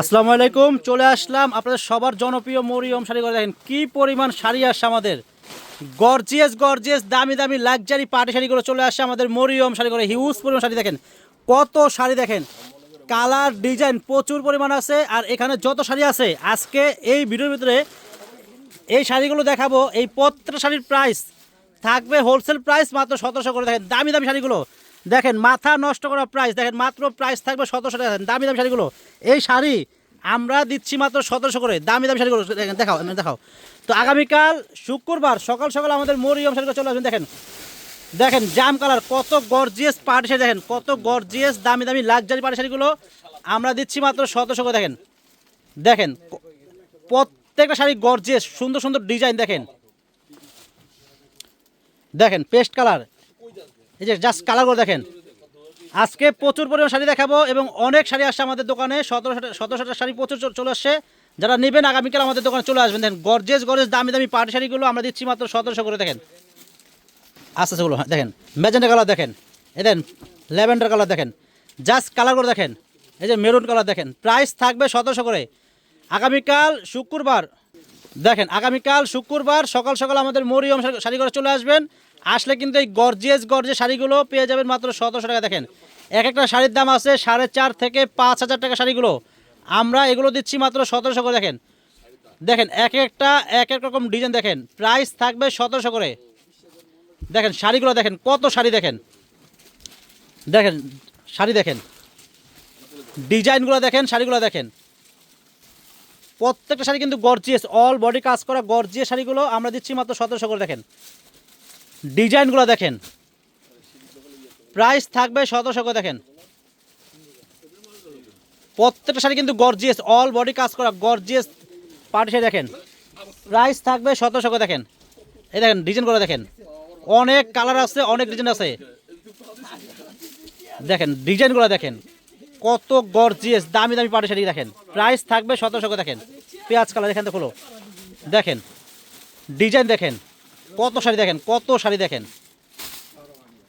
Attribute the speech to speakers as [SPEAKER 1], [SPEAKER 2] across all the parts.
[SPEAKER 1] আসসালামু আলাইকুম চলে আসলাম আপনাদের সবার জনপ্রিয় মরিয়ম শাড়ি করে দেখেন কি পরিমাণ শাড়ি আসছে আমাদের। গর্জিয়াস গর্জিয়াস, দামি দামি, লাক্সারি পার্টি শাড়িগুলো চলে আসছে আমাদের মরিয়ম শাড়ি করে হিউজ পরিমাণ শাড়ি দেখেন, কত শাড়ি দেখেন। কালার, ডিজাইন প্রচুর পরিমাণ আছে আর এখানে যত শাড়ি আছে, আজকে এই ভিডিওর ভিতরে এই শাড়িগুলো দেখাবো। এই প্রত্যেকটা শাড়ির প্রাইস থাকবে হোলসেল প্রাইস মাত্র সতেরোশো করে। দেখেন, দামি দামি শাড়িগুলো। দেখেন, মাথা নষ্ট করা প্রাইস দেখেন, মাত্র প্রাইস থাকবে সতেরোশো টাকা। দামি দামি শাড়িগুলো। এই শাড়ি আমরা দিচ্ছি মাত্র সতেরোশো করে। দামি দামি শাড়িগুলো, দেখেন, দেখাও দেখাও। তো আগামীকাল শুক্রবার, সকাল সকাল আমাদের মরিয়ম শাড়িগুলো চলে আসবেন, দেখেন। দেখেন, জাম কালার, কত গর্জিয়াস পার্টি শাড়ি, দেখেন, কত গর্জিয়াস দামি দামি লাক্সারি পার্টি শাড়িগুলো আমরা দিচ্ছি মাত্র সতেরোশো করে, দেখেন। দেখেন প্রত্যেকটা শাড়ি গর্জিয়াস সুন্দর সুন্দর ডিজাইন দেখেন। দেখেন পেস্ট কালার এই যে জাস্ট কালারগুলো দেখেন। আজকে প্রচুর পরিমাণ শাড়ি দেখাবো এবং অনেক শাড়ি আসছে আমাদের দোকানে। সতেরোশো সতেরোশোটা শাড়ি প্রচুর চলে আসছে। যারা নেবেন আগামীকাল আমাদের দোকানে চলে আসবেন। দেখেন গর্জেস গর্জেস দামি দামি পাটি শাড়িগুলো আমরা দিচ্ছি মাত্র সতেরোশো করে দেখেন। আস্তে আস্তে গুলো হ্যাঁ, দেখেন ম্যাজেন্ডা কালার দেখেন। এই দেন ল্যাভেন্ডার কালার দেখেন। জাস্ট কালারগুলো দেখেন। এই যে মেরুন কালার দেখেন। প্রাইস থাকবে সতেরোশো করে। আগামীকাল শুক্রবার দেখেন আগামীকাল শুক্রবার সকাল সকাল আমাদের মরিয়ম শাড়ি করে চলে আসবেন। আসলে কিন্তু এই গর্জিয়াস গর্জে শাড়িগুলো পেয়ে যাবেন মাত্র সতেরোশো টাকা। দেখেন, এক একটা শাড়ির দাম আছে সাড়ে চার থেকে পাঁচ হাজার টাকা শাড়িগুলো। আমরা এগুলো দিচ্ছি মাত্র সতেরোশো করে, দেখেন। দেখেন, এক একটা, এক এক রকম ডিজাইন, দেখেন। প্রাইস থাকবে সতেরোশো করে। দেখেন, শাড়িগুলো দেখেন, কত শাড়ি দেখেন। দেখেন, শাড়ি দেখেন। ডিজাইনগুলো দেখেন, শাড়িগুলো দেখেন। প্রত্যেকটা শাড়ি কিন্তু গর্জিয়াস অল বডি কাজ করা গর্জিয়াস শাড়িগুলো আমরা দিচ্ছি মাত্র সতেরোশো করে, দেখেন। ডিজাইনগুলো দেখেন। প্রাইস থাকবে সতেরোশো করে, দেখেন। প্রত্যেকটা শাড়ি কিন্তু গর্জিয়াস অল বডি কাজ করা গর্জিয়াস পার্টি শাড়ি, দেখেন। প্রাইস থাকবে সতেরোশো করে, দেখেন। এই দেখেন, ডিজাইনগুলো দেখেন। অনেক কালার আছে, অনেক ডিজাইন আছে। দেখেন, ডিজাইনগুলো দেখেন। কত গর্জিয়াস দামি দামি পাটি শাড়ি, দেখেন। প্রাইস থাকবে সতেরোশো করে, দেখেন। পেঁয়াজ কালার এখান থেকে খোলো। দেখেন, ডিজাইন দেখেন। কত শাড়ি দেখেন কত শাড়ি দেখেন।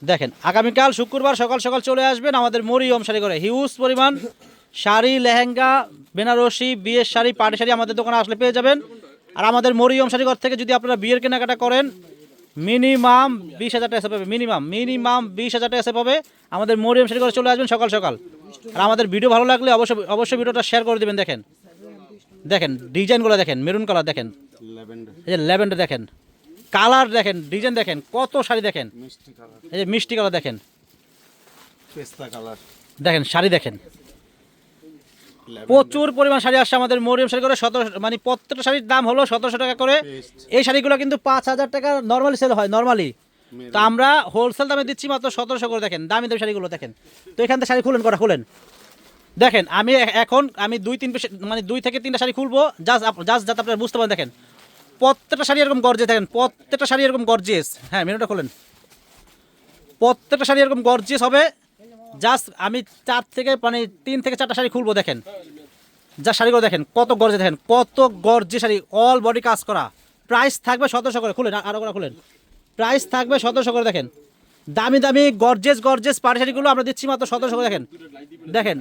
[SPEAKER 1] দেখেন আগামীকাল শুক্রবার সকাল সকাল চলে আসবেন আমাদের মরিয়ম শাড়ি করে হিউজ পরিমাণ শাড়ি লেহেঙ্গা বেনারসি বিয়ের শাড়ি পাটি শাড়ি আমাদের দোকানে আসলে পেয়ে যাবেন। আর আমাদের মরিয়ম শাড়িঘর থেকে যদি আপনারা বিয়ের কেনাকাটা করেন মিনিমাম বিশ হাজার টাকা এসে পাবে মিনিমাম মিনিমাম বিশ হাজার টাকা এসে পাবে আমাদের মরিয়ম শাড়ি করে চলে আসবেন সকাল সকাল। আর আমাদের ভিডিও ভালো লাগলে অবশ্যই অবশ্যই ভিডিওটা শেয়ার করে দেবেন দেখেন। দেখেন ডিজাইনগুলো দেখেন মেরুন কালার দেখেন।
[SPEAKER 2] ল্যাভেন্ডার
[SPEAKER 1] এই যে ল্যাভেন্ডার দেখেন। কালার দেখেন ডিজাইন দেখেন কত শাড়ি দেখেন। এই যে মিষ্টি কালার দেখেন।
[SPEAKER 2] পেস্তা কালার।
[SPEAKER 1] দেখেন শাড়ি দেখেন। প্রচুর পরিমাণ শাড়ি আসছে আমাদের মরিয়ম শাড়ি করে সতেরো মানে প্রত্যেকটা শাড়ির দাম হলো সতেরোশো টাকা করে। এই শাড়িগুলো কিন্তু পাঁচ হাজার টাকা নর্মালি সেল হয় নর্মালি তো আমরা হোলসেল দামে দিচ্ছি মাত্র সতেরোশো করে দেখেন দামি দামি শাড়িগুলো দেখেন। তো এখান থেকে শাড়ি খুলেন করা খুলেন? দেখেন আমি এখন আমি দুই তিন মানে দুই থেকে তিনটা শাড়ি খুলবো জাস্ট জাস্ট যাতে আপনারা বুঝতে পারেন দেখেন। প্রত্যেকটা শাড়ি এরকম গর্জে দেখেন, প্রত্যেকটা শাড়ি এরকম গর্জিয়াস হ্যাঁ মেনুটা খোলেন। প্রত্যেকটা শাড়ি এরকম গর্জিয়াস হবে। জাস্ট আমি চার থেকে মানে তিন থেকে চারটা শাড়ি খুলবো, দেখেন। যা শাড়িগুলো দেখেন, কত গর্জে দেখেন, কত গর্জে শাড়ি অল বডি কাজ করা। প্রাইস থাকবে সতেরোশো করে, খুলেন, আরও করে খুলেন। প্রাইস থাকবে সতেরোশো করে, দেখেন। দামি দামি গর্জেস গর্জেস পাড়ি শাড়িগুলো আমরা দিচ্ছি মাত্র সতেরোশো করে, দেখেন। দেখেন।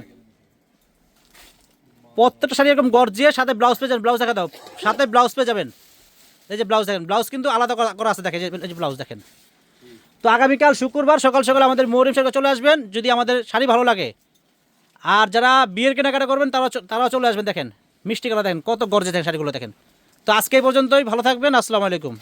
[SPEAKER 1] প্রত্যেকটা শাড়ি এরকম গর্জিয়ে সাথে ব্লাউজ পেয়ে যাবেন ব্লাউজ দেখা দাও। সাথে ব্লাউজ পেয়ে যাবেন। এই যে ব্লাউজ দেখেন, ব্লাউজ কিন্তু আলাদা করা- আছে, দেখেন এই যে- ব্লাউজ দেখেন। তো আগামীকাল শুক্রবার সকাল সকাল আমাদের মরিম সরকার চলে আসবেন, যদি আমাদের শাড়ি ভালো লাগে। আর যারা বিয়ের কেনাকাটা করবেন তারা তারাও চলে আসবেন, দেখেন। মিষ্টি কালা দেখেন, কত গর্জে দেখেন শাড়িগুলো দেখেন। তো আজকে পর্যন্তই, ভালো থাকবেন, আসসালামু আলাইকুম।